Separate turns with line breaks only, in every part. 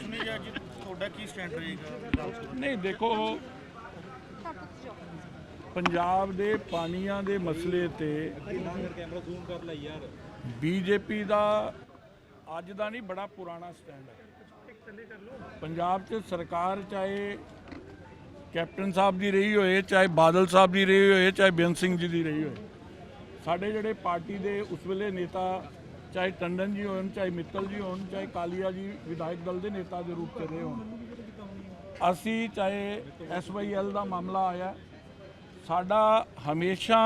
ਸੁਣੀ ਤੁਹਾਡਾ ਕੀ ਸਟੈਂਡ ਰਹੇਗਾ
ਨਹੀਂ, ਦੇਖੋ, ਪੰਜਾਬ ਦੇ ਪਾਣੀਆਂ ਦੇ ਮਸਲੇ ਤੇ ਬੀਜੇਪੀ ਦਾ ਅੱਜ ਦਾ ਨਹੀਂ, ਬੜਾ ਪੁਰਾਣਾ ਸਟੈਂਡ ਹੈ। ਪੰਜਾਬ 'ਚ ਸਰਕਾਰ ਚਾਹੇ ਕੈਪਟਨ ਸਾਹਿਬ ਦੀ ਰਹੀ ਹੋਏ, ਚਾਹੇ ਬਾਦਲ ਸਾਹਿਬ ਦੀ ਰਹੀ ਹੋਏ, ਚਾਹੇ ਬੇਅੰਤ ਸਿੰਘ ਜੀ ਦੀ ਰਹੀ ਹੋਏ ਸਾਡੇ ਜਿਹੜੇ ਪਾਰਟੀ ਦੇ ਉਸ ਵੇਲੇ ਨੇਤਾ, ਚਾਹੇ ਟੰਡਨ ਜੀ ਹੋਣ, ਚਾਹੇ ਮਿੱਤਲ ਜੀ ਹੋਣ, ਚਾਹੇ ਕਾਲੀਆ ਜੀ ਵਿਧਾਇਕ ਦਲ ਦੇ ਨੇਤਾ ਦੇ ਰੂਪ 'ਚ ਰਹੇ ਹੋਣ। ਅਸੀਂ ਚਾਹੇ ਐਸਵਾਈਐਲ ਦਾ ਮਾਮਲਾ ਆਇਆ, ਸਾਡਾ ਹਮੇਸ਼ਾ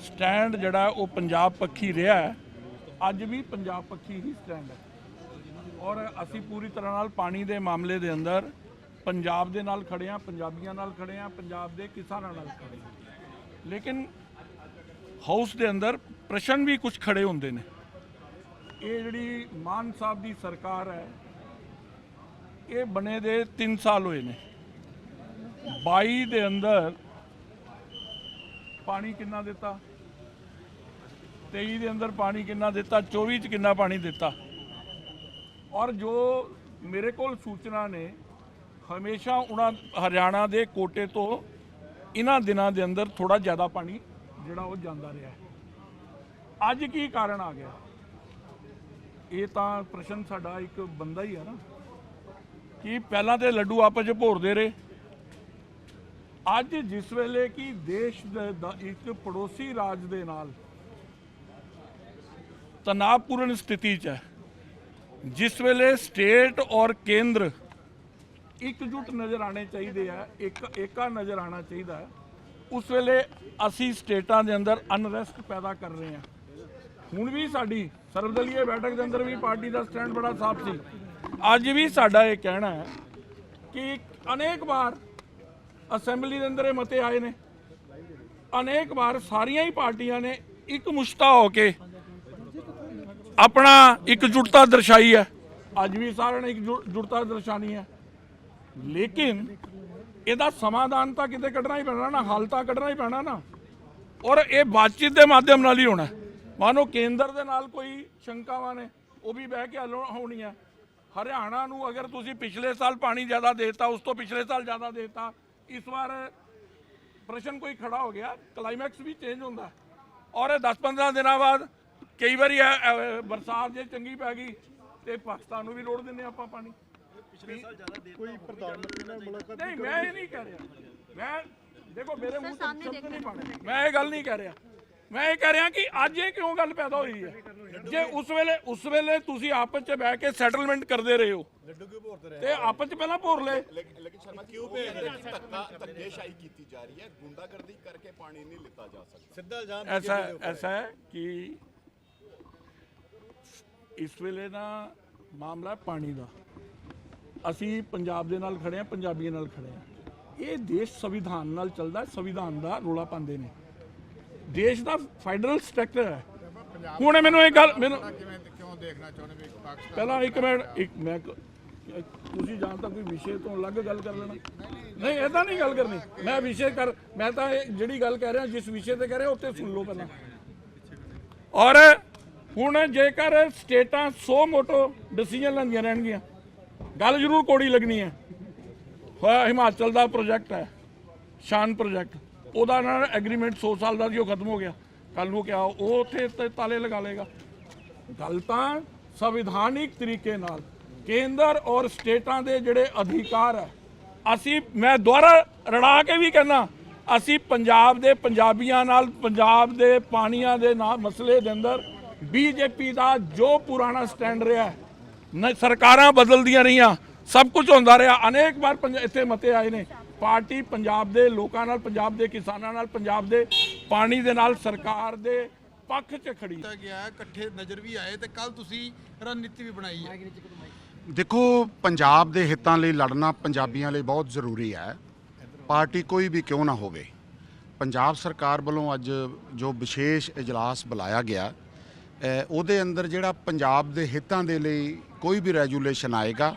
ਸਟੈਂਡ ਜਿਹੜਾ ਉਹ ਪੰਜਾਬ ਪੱਖੀ ਰਿਹਾ ਹੈ। ਅੱਜ ਵੀ ਪੰਜਾਬ ਪੱਖੀ ਹੀ ਸਟੈਂਡ ਹੈ। ਔਰ ਅਸੀਂ ਪੂਰੀ ਤਰ੍ਹਾਂ ਨਾਲ ਪਾਣੀ ਦੇ ਮਾਮਲੇ ਦੇ ਅੰਦਰ ਪੰਜਾਬ ਦੇ ਨਾਲ ਖੜੇ ਹਾਂ, ਪੰਜਾਬੀਆਂ ਨਾਲ ਖੜੇ ਹਾਂ, ਪੰਜਾਬ ਦੇ ਕਿਸਾਨਾਂ ਨਾਲ ਖੜੇ ਹਾਂ। ਲੇਕਿਨ ਹਾਊਸ ਦੇ ਅੰਦਰ ਪ੍ਰਸ਼ਨ ਵੀ ਕੁਝ ਖੜੇ ਹੁੰਦੇ ਨੇ। ਇਹ ਜਿਹੜੀ ਮਾਨ ਸਾਹਿਬ ਦੀ ਸਰਕਾਰ ਹੈ, ਇਹ ਬਣੇ ਦੇ 3 ਸਾਲ ਹੋਏ ਨੇ। 22 ਦੇ ਅੰਦਰ ਪਾਣੀ ਕਿੰਨਾ ਦਿੱਤਾ? 23 ਦੇ ਅੰਦਰ ਪਾਣੀ ਕਿੰਨਾ ਦਿੱਤਾ? 24 ਚ ਕਿੰਨਾ ਪਾਣੀ ਦਿੱਤਾ? ਔਰ ਜੋ ਮੇਰੇ ਕੋਲ ਸੂਚਨਾ ਨੇ, ਹਮੇਸ਼ਾ ਉਹਨਾਂ ਹਰਿਆਣਾ ਦੇ ਕੋਟੇ ਤੋਂ ਇਹਨਾਂ ਦਿਨਾਂ ਦੇ ਅੰਦਰ ਥੋੜਾ ਜ਼ਿਆਦਾ ਪਾਣੀ ਜਿਹੜਾ ਉਹ ਜਾਂਦਾ ਰਿਹਾ ਅੱਜ ਕੀ ਕਾਰਨ ਆ ਗਿਆ? ਇਹ ਤਾਂ ਪ੍ਰਸ਼ਨ ਸਾਡਾ ਇੱਕ ਬੰਦਾ ਹੀ ਹੈ ਨਾ, ਕਿ ਪਹਿਲਾਂ ਤੇ ਲੱਡੂ ਆਪਸ ਚ ਭੋਰਦੇ ਰਹੇ। ਅੱਜ ਜਿਸ ਵੇਲੇ ਕਿ ਦੇਸ਼ ਦਾ ਇੱਕ ਪੜੋਸੀ ਰਾਜ ਦੇ ਨਾਲ ਤਣਾਅਪੂਰਨ ਸਥਿਤੀ 'ਚ ਹੈ, ਜਿਸ ਵੇਲੇ ਸਟੇਟ ਔਰ ਕੇਂਦਰ ਇਕਜੁੱਟ ਨਜ਼ਰ ਆਣੇ ਚਾਹੀਦੇ ਆ, ਇੱਕ ਏਕਾ ਨਜ਼ਰ ਆਣਾ ਚਾਹੀਦਾ ਹੈ। ਉਸ ਵੇਲੇ ਅਸੀਂ ਸਟੇਟਾਂ ਦੇ ਅੰਦਰ ਅਨਰੈਸਟ ਪੈਦਾ ਕਰ ਰਹੇ ਹਾਂ। ਹੁਣ ਵੀ ਸਾਡੀ ਸਰਵਦਲੀਏ ਬੈਠਕ ਦੇ ਅੰਦਰ ਵੀ ਪਾਰਟੀ ਦਾ ਸਟੈਂਡ ਬੜਾ ਸਾਫ਼ ਸੀ। ਅੱਜ ਵੀ ਸਾਡਾ ਇਹ ਕਹਿਣਾ ਹੈ ਕਿ ਅਨੇਕ ਵਾਰ ਅਸੈਂਬਲੀ ਦੇ ਅੰਦਰ ਇਹ ਮਤੇ ਆਏ ਨੇ। ਅਨੇਕ ਵਾਰ ਸਾਰੀਆਂ ਹੀ ਪਾਰਟੀਆਂ ਨੇ ਇੱਕ ਮੁਸ਼ਤਾ ਹੋ ਕੇ ਆਪਣਾ ਇਕਜੁੱਟਤਾ ਦਰਸਾਈ ਹੈ। ਅੱਜ ਵੀ ਸਾਰਿਆਂ ਨੇ ਇੱਕ ਇਕਜੁੱਟਤਾ ਦਰਸਾਣੀ ਹੈ। ਲੇਕਿਨ ਇਹਦਾ ਸਮਾਧਾਨ ਤਾਂ ਕਿਤੇ ਕੱਢਣਾ ਹੀ ਪੈਣਾ ਨਾ, ਹੱਲ ਤਾਂ ਕੱਢਣਾ ਹੀ ਪੈਣਾ ਨਾ। ਔਰ ਇਹ ਬਾਤਚੀਤ ਦੇ ਮਾਧਿਅਮ ਨਾਲ ਹੀ ਹੋਣਾ ਹੈ। ਮਾਨੋ ਕੇਂਦਰ ਦੇ ਨਾਲ ਕੋਈ ਸ਼ੰਕਾਵਾਂ ਨੇ, ਉਹ ਵੀ ਬਹਿ ਕੇ ਹੱਲ ਹੈ ਹਰਿਆਣਾ ਨੂੰ ਅਗਰ ਤੁਸੀਂ ਪਿਛਲੇ ਸਾਲ ਪਾਣੀ ਜ਼ਿਆਦਾ ਦੇਤਾ, ਉਸ ਤੋਂ ਪਿਛਲੇ ਸਾਲ ਜ਼ਿਆਦਾ ਦੇਤਾ, ਇਸ ਵਾਰ ਪ੍ਰਸ਼ਨ ਕੋਈ ਖੜਾ ਹੋ ਗਿਆ ਕਲਾਈਮੈਕਸ ਵੀ ਚੇਂਜ ਹੁੰਦਾ। ਔਰ ਇਹ 10-15 ਦਿਨਾਂ ਬਾਅਦ ਕਈ ਵਾਰੀ ਬਰਸਾਤ ਜੇ ਚੰਗੀ ਪੈ ਗਈ, ਤੇ ਪਾਕਿਸਤਾਨ ਨੂੰ ਵੀ ਲੋੜ ਦਿੰਦੇ ਆਪਾਂ ਪਾਣੀ। ਮੈਂ ਇਹ ਗੱਲ ਨਹੀਂ ਕਹਿ ਰਿਹਾ। ਮੈਂ ਇਹ ਕਹਿ ਰਿਹਾ ਕਿ ਅੱਜ ਇਹ ਕਿਉਂ ਗੱਲ ਪੈਦਾ ਹੋਈ ਹੈ? ਜੇ ਉਸ ਵੇਲੇ ਉਸ ਵੇਲੇ ਤੁਸੀਂ ਆਪਸ 'ਚ ਬਹਿ ਕੇ ਸੈਟਲਮੈਂਟ ਕਰਦੇ ਰਹੇ ਹੋ। ਤੇ ਆਪਸ 'ਚ ਪਹਿਲਾਂ ਭੋਰ ਲੈ
ਲੇਕਿਨ ਸ਼ਰਮਾ ਕਿਉਂ ਭੇਜ ਰਹੇ ਧੱਕਾ ਧੱਕੇਸ਼ਾਹੀ ਕੀਤੀ ਜਾ ਰਹੀ ਹੈ। ਗੁੰਡਾਗਰਦੀ ਕਰਕੇ ਪਾਣੀ ਨਹੀਂ ਲਿੱਤਾ ਜਾ ਸਕਦਾ।
ਸਿੱਧਾ ਇਲਜ਼ਾਮ
ਐਸਾ ਐਸਾ ਹੈ ਕਿ ਇਸ ਵੇਲੇ ਦਾ ਮਾਮਲਾ ਪਾਣੀ ਦਾ। ਅਸੀਂ ਪੰਜਾਬ ਦੇ ਨਾਲ ਖੜੇ ਆ ਪੰਜਾਬੀਆਂ ਨਾਲ ਖੜੇ ਆ ਇਹ ਦੇਸ਼ ਸੰਵਿਧਾਨ ਨਾਲ ਚੱਲਦਾ ਹੈ, ਸੰਵਿਧਾਨ ਦਾ ਰੋਲਾ ਪਾਉਂਦੇ ਨੇ। ਦੇਸ਼ ਦਾ ਫੈਡਰਲ ਸਟਰਕਚਰ ਹੈ। ਹੁਣ ਮੈਨੂੰ ਇਹ ਗੱਲ ਮੈਨੂੰ
ਕਿਉਂ ਦੇਖਣਾ ਚਾਹੁੰਦੇ ਵੀ ਪਾਕਿਸਤਾਨ
ਪਹਿਲਾਂ ਇੱਕ ਮਿੰਟ ਇੱਕ ਮੈਂ ਤੁਸੀਂ ਜਾਂ ਤਾਂ ਕੋਈ ਵਿਸ਼ੇ ਤੋਂ ਅਲੱਗ ਗੱਲ ਕਰ ਲੈਣਾ। ਨਹੀਂ ਇਦਾਂ ਨਹੀਂ ਗੱਲ ਕਰਨੀ। ਮੈਂ ਵਿਸ਼ੇ ਕਰ ਮੈਂ ਤਾਂ ਇਹ ਜਿਹੜੀ ਗੱਲ ਕਹਿ ਰਿਹਾ ਜਿਸ ਵਿਸ਼ੇ ਤੇ ਕਹਿ ਰਿਹਾ ਉੱਤੇ ਸੁਣ ਲਓ ਪਹਿਲਾਂ। ਔਰ ਹੁਣ ਜੇਕਰ ਸਟੇਟਾਂ ਸੋ ਮੋਟੋ ਡਿਸੀਜਨ ਲੈਂਦੀਆਂ ਰਹਿਣਗੀਆਂ ਗੱਲ ਜ਼ਰੂਰ ਕੋੜੀ ਲੱਗਣੀ ਹੈ। ਹੋਇਆ ਹਿਮਾਚਲ ਦਾ ਪ੍ਰੋਜੈਕਟ ਹੈ ਸ਼ਾਨ ਪ੍ਰੋਜੈਕਟ ਉਹਦਾ ਨਾਲ ਐਗਰੀਮੈਂਟ 100 ਸਾਲ ਦਾ ਸੀ ਉਹ ਖਤਮ ਹੋ ਗਿਆ। ਕੱਲ ਨੂੰ ਕਿਹਾ ਉਹ ਉੱਥੇ ਤਾਲੇ ਲਗਾ ਲੇਗਾ ਗੱਲ ਤਾਂ ਸੰਵਿਧਾਨਿਕ ਤਰੀਕੇ ਨਾਲ ਕੇਂਦਰ ਔਰ ਸਟੇਟਾਂ ਦੇ ਜਿਹੜੇ ਅਧਿਕਾਰ ਹੈ ਅਸੀਂ ਮੈਂ ਦੁਬਾਰਾ ਰੜਾ ਕੇ ਵੀ ਕਹਿੰਦਾ ਅਸੀਂ ਪੰਜਾਬ ਦੇ ਪੰਜਾਬੀਆਂ ਨਾਲ ਪੰਜਾਬ ਦੇ ਪਾਣੀਆਂ ਦੇ ਨਾਲ ਮਸਲੇ ਦੇ ਅੰਦਰ ਬੀਜੇਪੀ ਦਾ ਜੋ ਪੁਰਾਣਾ ਸਟੈਂਡ ਰਿਹਾ ਹੈ, ਸਰਕਾਰਾਂ ਬਦਲਦੀਆਂ ਰਹੀਆਂ। ਸਭ ਕੁਝ ਹੁੰਦਾ ਰਿਹਾ। ਅਨੇਕ ਵਾਰ ਪੰਜ- ਇੱਥੇ ਮਤੇ ਆਏ ਨੇ। ਪਾਰਟੀ ਪੰਜਾਬ ਦੇ ਲੋਕਾਂ ਨਾਲ ਪੰਜਾਬ ਦੇ ਕਿਸਾਨਾਂ ਨਾਲ ਪੰਜਾਬ ਦੇ ਪਾਣੀ ਦੇ ਨਾਲ ਸਰਕਾਰ ਦੇ ਪੱਖ 'ਚ ਖੜੀ। ਹੈ
ਕੀਤਾ ਗਿਆ ਇਕੱਠੇ ਨਜ਼ਰ ਵੀ ਆਏ ਤੇ ਕੱਲ ਤੁਸੀਂ ਰਣਨੀਤੀ ਵੀ ਬਣਾਈ ਹੈ।
ਦੇਖੋ ਪੰਜਾਬ ਦੇ ਹਿੱਤਾਂ ਲਈ ਲੜਨਾ ਪੰਜਾਬੀਆਂ ਲਈ ਬਹੁਤ ਜ਼ਰੂਰੀ ਹੈ। ਪਾਰਟੀ ਕੋਈ ਵੀ ਕਿਉਂ ਨਾ ਹੋਵੇ। ਪੰਜਾਬ ਸਰਕਾਰ ਵੱਲੋਂ ਅੱਜ ਜੋ ਵਿਸ਼ੇਸ਼ ਇਜਲਾਸ ਬੁਲਾਇਆ ਗਿਆ ਉਹਦੇ ਅੰਦਰ ਜਿਹੜਾ ਪੰਜਾਬ ਦੇ ਹਿੱਤਾਂ ਦੇ ਲਈ ਕੋਈ ਵੀ ਰੈਜੂਲੇਸ਼ਨ ਆਏਗਾ,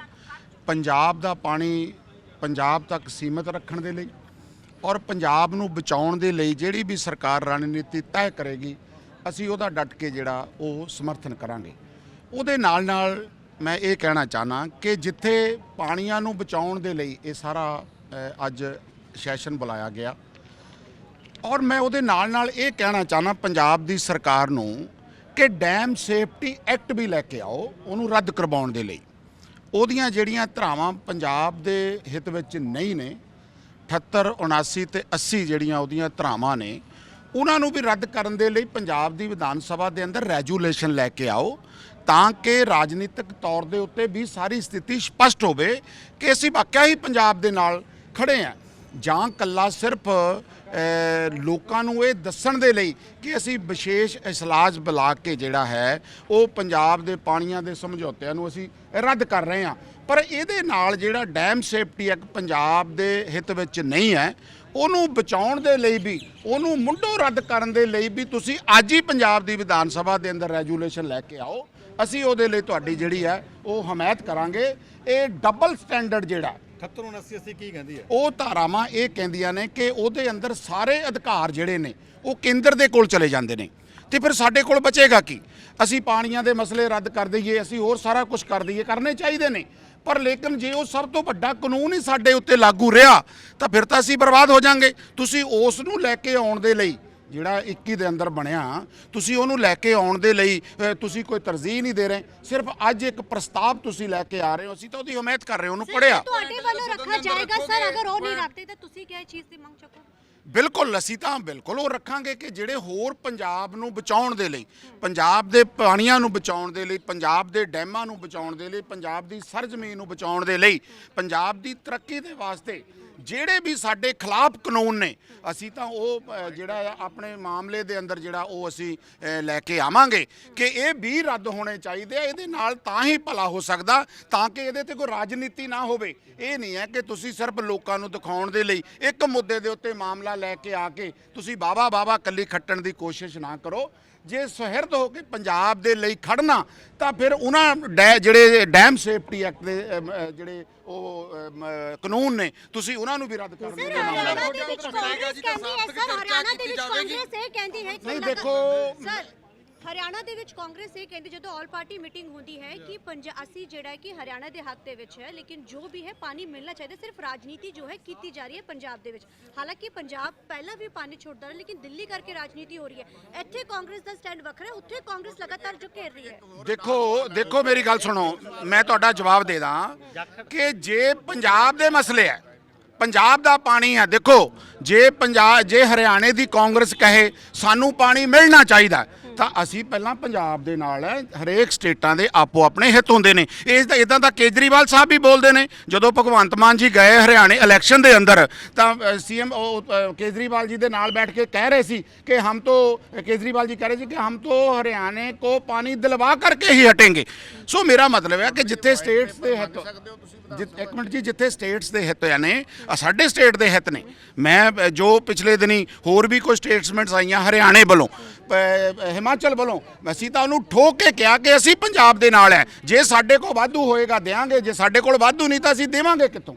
ਪੰਜਾਬ ਦਾ ਪਾਣੀ ਪੰਜਾਬ ਤੱਕ ਸੀਮਿਤ ਰੱਖਣ ਦੇ ਲਈ ਔਰ ਪੰਜਾਬ ਨੂੰ ਬਚਾਉਣ ਦੇ ਲਈ ਜਿਹੜੀ ਵੀ ਸਰਕਾਰ ਰਣਨੀਤੀ ਤੈਅ ਕਰੇਗੀ, ਅਸੀਂ ਉਹਦਾ ਡਟ ਕੇ ਜਿਹੜਾ ਉਹ ਸਮਰਥਨ ਕਰਾਂਗੇ। ਉਹਦੇ ਨਾਲ ਨਾਲ ਮੈਂ ਇਹ ਕਹਿਣਾ ਚਾਹਨਾ ਕਿ ਜਿੱਥੇ ਪਾਣੀਆਂ ਨੂੰ ਬਚਾਉਣ ਦੇ ਲਈ ਇਹ ਸਾਰਾ ਅੱਜ ਸੈਸ਼ਨ ਬੁਲਾਇਆ ਗਿਆ ਔਰ ਮੈਂ ਉਹਦੇ ਨਾਲ ਨਾਲ ਇਹ ਕਹਿਣਾ ਚਾਹਨਾ ਪੰਜਾਬ ਦੀ ਸਰਕਾਰ ਨੂੰ ਕਿ ਡੈਮ ਸੇਫਟੀ ਐਕਟ ਵੀ ਲੈ ਕੇ ਆਓ, ਉਹਨੂੰ ਰੱਦ ਕਰਵਾਉਣ ਦੇ ਲਈ। ਉਹਦੀਆਂ ਜਿਹੜੀਆਂ ਧਰਾਵਾਂ ਪੰਜਾਬ ਦੇ ਹਿੱਤ ਵਿੱਚ ਨਹੀਂ ਨੇ 78 79 ਤੇ 80 ਜਿਹੜੀਆਂ ਉਹਦੀਆਂ ਧਰਾਵਾਂ ਨੇ, ਉਹਨਾਂ ਨੂੰ ਵੀ ਰੱਦ ਕਰਨ ਦੇ ਲਈ ਪੰਜਾਬ ਦੀ ਵਿਧਾਨ ਸਭਾ ਦੇ ਅੰਦਰ ਰੈਜੂਲੇਸ਼ਨ ਲੈ ਕੇ ਆਓ, ਤਾਂ ਕਿ ਰਾਜਨੀਤਿਕ ਤੌਰ ਦੇ ਉੱਤੇ ਵੀ ਸਾਰੀ ਸਥਿਤੀ ਸਪਸ਼ਟ ਹੋਵੇ ਕਿ ਅਸੀਂ ਵਾਕਿਆ ਹੀ ਪੰਜਾਬ ਦੇ ਨਾਲ ਖੜੇ ਆ ਜਾਂ ਕੱਲਾ ਸਿਰਫ ਲੋਕਾਂ ਨੂੰ ਇਹ ਦੱਸਣ ਦੇ ਲਈ ਕਿ ਅਸੀਂ ਵਿਸ਼ੇਸ਼ ਇਸਲਾਜ ਬੁਲਾ ਕੇ ਜਿਹੜਾ ਹੈ, ਉਹ ਪੰਜਾਬ ਦੇ ਪਾਣੀਆਂ ਦੇ ਸਮਝੌਤਿਆਂ ਨੂੰ ਅਸੀਂ ਰੱਦ ਕਰ ਰਹੇ ਹਾਂ। ਪਰ ਇਹਦੇ ਨਾਲ ਜਿਹੜਾ ਡੈਮ ਸੇਫਟੀ ਐਕਟ ਪੰਜਾਬ ਦੇ ਹਿੱਤ ਵਿੱਚ ਨਹੀਂ ਹੈ, ਉਹਨੂੰ ਬਚਾਉਣ ਦੇ ਲਈ ਵੀ, ਉਹਨੂੰ ਮੁੰਡੋ ਰੱਦ ਕਰਨ ਦੇ ਲਈ ਵੀ ਤੁਸੀਂ ਅੱਜ ਹੀ ਪੰਜਾਬ ਦੀ ਵਿਧਾਨ ਸਭਾ ਦੇ ਅੰਦਰ ਰੈਜੂਲੇਸ਼ਨ ਲੈ ਕੇ ਆਓ। ਅਸੀਂ ਉਹਦੇ ਲਈ ਤੁਹਾਡੀ ਜਿਹੜੀ ਹੈ, ਉਹ ਹਮਾਇਤ ਕਰਾਂਗੇ। ਇਹ ਡਬਲ ਸਟੈਂਡਰਡ ਜਿਹੜਾ
78 79 80 ਕੀ ਕਹਿੰਦੀ ਹੈ?
ਉਹ ਧਾਰਾਵਾਂ ਇਹ ਕਹਿੰਦੀਆਂ ਨੇ ਕਿ ਉਹਦੇ ਅੰਦਰ ਸਾਰੇ ਅਧਿਕਾਰ ਜਿਹੜੇ ਨੇ, ਉਹ ਕੇਂਦਰ ਦੇ ਕੋਲ ਚਲੇ ਜਾਂਦੇ ਨੇ। ਤੇ ਫਿਰ ਸਾਡੇ ਕੋਲ ਬਚੇਗਾ ਕੀ? ਅਸੀਂ ਪਾਣੀਆਂ ਦੇ ਮਸਲੇ ਰੱਦ ਕਰ ਦਈਏ, ਅਸੀਂ ਹੋਰ ਸਾਰਾ ਕੁਝ ਕਰ ਦਈਏ, ਕਰਨੇ ਚਾਹੀਦੇ ਨੇ। ਪਰ ਲੇਕਿਨ ਜੇ ਉਹ ਸਭ ਤੋਂ ਵੱਡਾ ਕਾਨੂੰਨ ਹੀ ਸਾਡੇ ਉੱਤੇ ਲਾਗੂ ਰਿਹਾ, ਤਾਂ ਫਿਰ ਤਾਂ ਅਸੀਂ ਬਰਬਾਦ ਹੋ ਜਾਾਂਗੇ। ਤੁਸੀਂ ਉਸ ਨੂੰ ਲੈ ਕੇ ਆਉਣ ਦੇ ਲਈ ਜਿਹੜਾ 21 ਦੇ ਅੰਦਰ ਬਣਿਆ ਤੁਸੀਂ ਉਹਨੂੰ ਲੈ ਕੇ ਆਉਣ ਦੇ ਲਈ ਤੁਸੀਂ ਕੋਈ ਤਰਜੀਹ ਨਹੀਂ ਦੇ ਰਹੇ। ਸਿਰਫ ਅੱਜ ਇੱਕ ਪ੍ਰਸਤਾਵ ਤੁਸੀਂ ਲੈ ਕੇ ਆ ਰਹੇ ਹੋ ਅਸੀਂ ਤਾਂ ਉਹਦੀ ਹਮਾਇਤ ਕਰ ਰਹੇ ਹਾਂ ਉਹਨੂੰ ਪੜਿਆ
ਤੁਹਾਡੇ ਵੱਲੋਂ ਰੱਖਾ ਜਾਏਗਾ ਸਰ ਅਗਰ ਉਹ ਨਹੀਂ ਰੱਖਦੇ ਤਾਂ ਤੁਸੀਂ ਕਿਹ ਚੀਜ਼ ਦੀ ਮੰਗ ਚੱਕੋਗੇ
ਬਿਲਕੁਲ ਅਸੀਂ ਤਾਂ ਬਿਲਕੁਲ ਉਹ ਰੱਖਾਂਗੇ ਕਿ ਜਿਹੜੇ ਹੋਰ ਪੰਜਾਬ ਨੂੰ ਬਚਾਉਣ ਦੇ ਲਈ ਪੰਜਾਬ ਦੇ ਪਾਣੀਆਂ ਨੂੰ ਬਚਾਉਣ ਦੇ ਲਈ ਪੰਜਾਬ ਦੇ ਡੈਮਾਂ ਨੂੰ ਬਚਾਉਣ ਦੇ ਲਈ ਪੰਜਾਬ ਦੀ ਸਰਜ਼ਮੀਨ ਨੂੰ ਬਚਾਉਣ ਦੇ ਲਈ ਪੰਜਾਬ ਦੀ ਤਰੱਕੀ ਦੇ ਵਾਸਤੇ ਜਿਹੜੇ ਵੀ ਸਾਡੇ ਖਿਲਾਫ ਕਾਨੂੰਨ ਨੇ ਅਸੀਂ ਤਾਂ ਉਹ ਅ, ਜਿਹੜਾ ਆ ਆਪਣੇ ਮਾਮਲੇ ਦੇ ਅੰਦਰ ਜਿਹੜਾ ਉਹ ਅਸੀਂ ਅ, ਲੈ ਕੇ ਆਵਾਂਗੇ ਕਿ ਇਹ ਵੀ ਰੱਦ ਹੋਣੇ ਚਾਹੀਦੇ ਆ ਇਹਦੇ ਨਾਲ ਤਾਂ ਹੀ ਭਲਾ ਹੋ ਸਕਦਾ ਤਾਂ ਕਿ ਇਹਦੇ ਤੇ ਕੋਈ ਰਾਜਨੀਤੀ ਨਾ ਹੋਵੇ। ਇਹ ਨਹੀਂ ਹੈ ਕਿ ਤੁਸੀਂ ਸਿਰਫ ਲੋਕਾਂ ਨੂੰ ਦਿਖਾਉਣ ਦੇ ਲਈ ਇੱਕ ਮੁੱਦੇ ਦੇ ਉੱਤੇ ਮਾਮਲਾ ਲੈ ਕੇ ਆ ਕੇ ਤੁਸੀਂ ਬਾਬਾ ਬਾਬਾ ਕੱਲੀ ਖੱਟਣ ਦੀ ਕੋਸ਼ਿਸ਼ ਨਾ ਕਰੋ। ਜੇ ਸੁਹਿਰਦ ਹੋ ਕੇ ਪੰਜਾਬ ਦੇ ਲਈ ਖੜਨਾ ਤਾਂ ਫਿਰ ਉਹਨਾਂ ਡੈ- ਜਿਹੜੇ ਡੈਮ ਸੇਫਟੀ ਐਕਟ ਦੇ ਜਿਹੜੇ ਉਹ ਕਾਨੂੰਨ ਨੇ ਤੁਸੀਂ ਉਹਨਾਂ ਨੂੰ ਵੀ ਰੱਦ ਕਰਨ ਦੇ
ਸਰ
ਲਈ ਮਾਮਲਾ
ਹਰਿਆਣਾ। ਦੇ ਵਿੱਚ ਕਾਂਗਰਸ ਕਹਿੰਦੀ ਹੈ ਸਰ ਹਰਿਆਣਾ ਦੇ ਵਿੱਚ ਕਾਂਗਰਸ ਇਹ ਕਹਿੰਦੀ ਹੈ ਕਿ
ਨਹੀਂ, ਦੇਖੋ-
ਸਰ ਹਰਿਆਣਾ ਦੇ ਵਿੱਚ ਕਾਂਗਰਸ ਇਹ ਕਹਿੰਦੀ ਜਦੋਂ ਆਲ ਪਾਰਟੀ ਮੀਟਿੰਗ ਹੁੰਦੀ ਹੈ ਕਿ ਪੰਜਾ ਅਸੀਂ ਜਿਹੜਾ ਹੈ ਕਿ ਹਰਿਆਣਾ ਦੇ ਹੱਕ ਦੇ ਵਿੱਚ ਹੈ ਲੇਕਿਨ ਜੋ ਵੀ ਹੈ ਪਾਣੀ ਮਿਲਣਾ ਚਾਹੀਦਾ ਸਿਰਫ ਰਾਜਨੀਤੀ ਜੋ ਹੈ ਕੀਤੀ ਜਾ ਰਹੀ ਹੈ ਪੰਜਾਬ ਦੇ ਵਿੱਚ। ਹਾਲਾਂਕਿ ਪੰਜਾਬ ਪਹਿਲਾਂ ਵੀ ਪਾਣੀ ਛੋੜਦਾ ਰਿਹਾ ਲੇਕਿਨ ਦਿੱਲੀ ਕਰਕੇ ਰਾਜਨੀਤੀ ਹੋ ਰਹੀ ਹੈ। ਇੱਥੇ ਕਾਂਗਰਸ ਦਾ ਸਟੈਂਡ ਵੱਖਰਾ ਹੈ ਉੱਥੇ ਕਾਂਗਰਸ ਲਗਾਤਾਰ ਜੋ ਘੇਰ ਰਹੀ ਹੈ।
ਦੇਖੋ ਦੇਖੋ ਮੇਰੀ ਗੱਲ ਸੁਣੋ ਮੈਂ ਤੁਹਾਡਾ ਜਵਾਬ ਦੇ ਦਾਂ ਕਿ ਜੇ ਪੰਜਾਬ ਦੇ ਮਸਲੇ ਹੈ ਪੰਜਾਬ ਦਾ ਪਾਣੀ ਹੈ ਦੇਖੋ ਜੇ ਪੰਜਾਬ ਜੇ ਹਰਿਆਣੇ ਦੀ ਕਾਂਗਰਸ ਕਹੇ ਸਾਨੂੰ ਪਾਣੀ ਮਿਲਣਾ ਚਾਹੀਦਾ ਤਾਂ ਅਸੀਂ ਪਹਿਲਾਂ ਪੰਜਾਬ ਦੇ ਨਾਲ ਹੈ, ਹਰੇਕ ਸਟੇਟਾਂ ਦੇ ਆਪੋ ਆਪਣੇ ਹਿੱਤ ਹੁੰਦੇ ਨੇ। ਇਸ ਦਾ ਇਦਾਂ ਦਾ ਕੇਜਰੀਵਾਲ ਸਾਹਿਬ ਵੀ ਬੋਲਦੇ ਨੇ, ਜਦੋਂ ਭਗਵੰਤ ਮਾਨ ਜੀ ਗਏ ਹਰਿਆਣੇ ਇਲੈਕਸ਼ਨ ਦੇ ਅੰਦਰ, ਤਾਂ ਸੀਐਮ ਕੇਜਰੀਵਾਲ ਜੀ ਦੇ ਨਾਲ ਬੈਠ ਕੇ ਕਹਿ ਰਹੇ ਸੀ ਕਿ ਹਮ ਤੋਂ, ਕੇਜਰੀਵਾਲ ਜੀ ਕਹਿ ਰਹੇ ਸੀ ਕਿ ਹਮ ਤੋਂ ਹਰਿਆਣੇ ਕੋ ਪਾਣੀ ਦਿਲਵਾ ਕਰਕੇ ਹੀ ਹਟेंगे ਸੋ ਮੇਰਾ ਮਤਲਬ ਹੈ ਕਿ ਜਿੱਥੇ ਸਟੇਟਸ ਦੇ ਹਿੱਤ ਇੱਕ ਮਿੰਟ ਜੀ, ਜਿੱਥੇ ਸਟੇਟਸ ਦੇ ਹਿੱਤ ਨੇ ਸਾਡੇ ਸਟੇਟ ਦੇ ਹਿੱਤ ਨੇ। ਮੈਂ ਜੋ ਪਿਛਲੇ ਦਿਨੀ ਹੋਰ ਵੀ ਕੋਈ ਸਟੇਟਸਮੈਂਟਸ ਆਈਆਂ ਹਰਿਆਣੇ ਵੱਲੋਂ ਹਿਮਾਚਲ ਹਿਮਾਚਲ ਵੱਲੋਂ। ਅਸੀਂ ਤਾਂ ਉਹਨੂੰ ਠੋਕ ਕੇ ਕਿਹਾ ਕਿ ਅਸੀਂ ਪੰਜਾਬ ਦੇ ਨਾਲ ਹੈ ਜੇ ਸਾਡੇ ਕੋਲ ਵਾਧੂ ਹੋਏਗਾ ਦੇਾਂਗੇ ਜੇ ਸਾਡੇ ਕੋਲ ਵਾਧੂ ਨਹੀਂ ਤਾਂ ਅਸੀਂ ਦੇਵਾਂਗੇ ਕਿੱਥੋਂ?